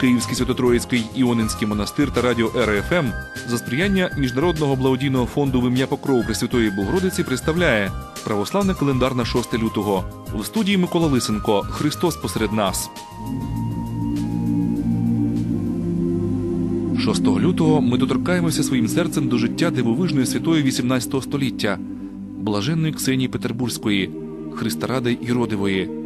Київський Святотроїцький Іонинський монастир та радіо РФМ за сприяння Міжнародного благодійного фонду в ім'я Покрову Пресвятої Богородиці представляє православний календар на 6 лютого. У студії Микола Лисенко Христос посеред нас. 6 лютого ми доторкаємося своїм серцем до життя дивовижної святої 18 століття, блаженної Ксенії Петербурзької, Христа Ради і Родивої.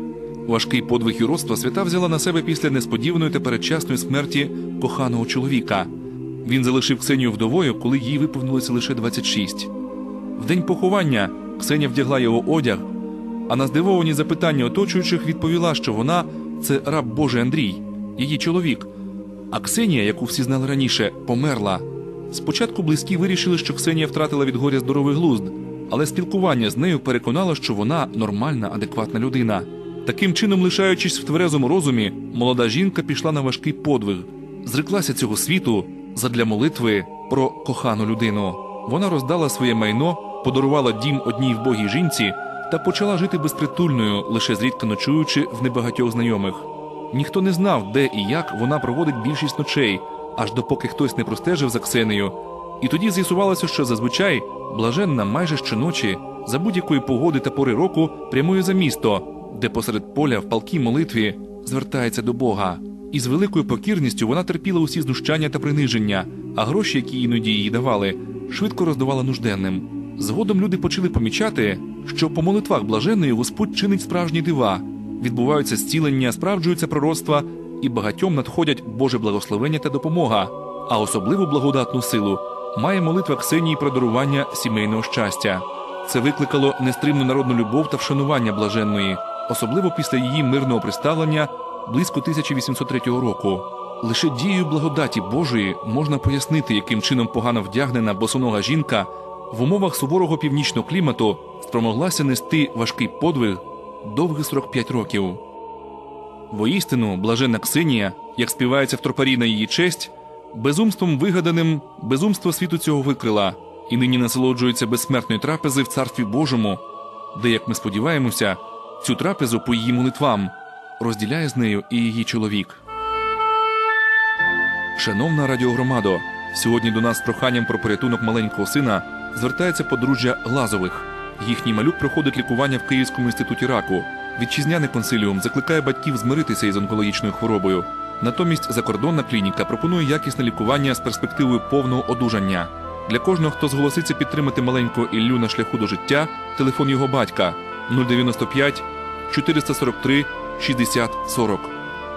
Важкий подвиг юродства свята взяла на себе після несподіваної та передчасної смерті коханого чоловіка. Він залишив Ксенію вдовою, коли їй виповнилося лише 26. В день поховання Ксеня вдягла його одяг, а на здивовані запитання оточуючих відповіла, що вона це раб Божий Андрій, її чоловік. А Ксенія, яку всі знали раніше, померла. Спочатку близькі вирішили, що Ксенія втратила від горя здоровий глузд, але спілкування з нею переконало, що вона нормальна, адекватна людина. Таким чином, лишаючись в тверезому розумі, молода жінка пішла на важкий подвиг, зреклася цього світу задля молитви про кохану людину. Вона роздала своє майно, подарувала дім одній вбогій жінці та почала жити безпритульною, лише зрідка ночуючи в небагатьох знайомих. Ніхто не знав, де і як вона проводить більшість ночей, аж допоки хтось не простежив за Ксенею. І тоді з'ясувалося, що зазвичай блаженна майже щоночі за будь-якої погоди та пори року прямує за місто, де посеред поля в палкій молитві звертається до Бога. І з великою покірністю вона терпіла усі знущання та приниження, а гроші, які іноді їй давали, швидко роздавала нужденним. Згодом люди почали помічати, що по молитвах блаженної Господь чинить справжні дива, відбуваються зцілення, справджуються пророцтва, і багатьом надходять Боже благословення та допомога. А особливу благодатну силу має молитва Ксенії про дарування сімейного щастя. Це викликало нестримну народну любов та вшанування блаженної, особливо після її мирного представлення близько 1803 року. Лише дією благодаті Божої можна пояснити, яким чином погано вдягнена босонога жінка в умовах суворого північного клімату спромоглася нести важкий подвиг довгих 45 років. Воістину, блаженна Ксенія, як співається в тропарі на її честь, безумством вигаданим безумство світу цього викрила і нині насолоджується безсмертної трапези в Царстві Божому, де, як ми сподіваємося, цю трапезу по її молитвам розділяє з нею і її чоловік. Шановна радіогромадо, сьогодні до нас з проханням про порятунок маленького сина звертається подружжя Глазових. Їхній малюк проходить лікування в Київському інституті раку. Вітчизняний консиліум закликає батьків змиритися із онкологічною хворобою. Натомість закордонна клініка пропонує якісне лікування з перспективою повного одужання. Для кожного, хто зголоситься підтримати маленького Іллю на шляху до життя, телефон його батька 095 443 60 40.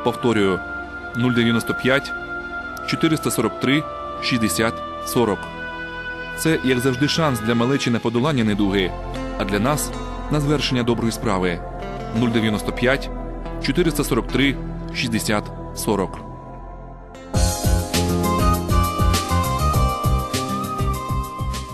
Повторюю 095 443 60 40. Це, як завжди, шанс для малечі на подолання недуги, а для нас на звершення доброї справи 095 443 60 40.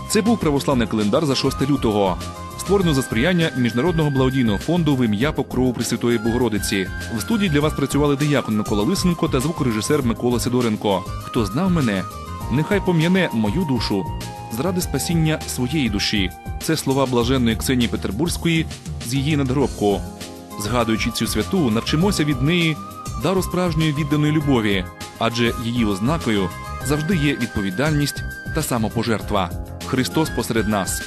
Це був православний календар за 6 лютого, створено за сприяння Міжнародного благодійного фонду в ім'я Покрову Пресвятої Богородиці. В студії для вас працювали диякон Микола Лисенко та звукорежисер Микола Сидоренко. Хто знав мене, нехай пом'яне мою душу заради спасіння своєї душі. Це слова блаженної Ксенії Петербурзької з її надгробку. Згадуючи цю святу, навчимося від неї дару справжньої відданої любові, адже її ознакою завжди є відповідальність та самопожертва. Христос посеред нас.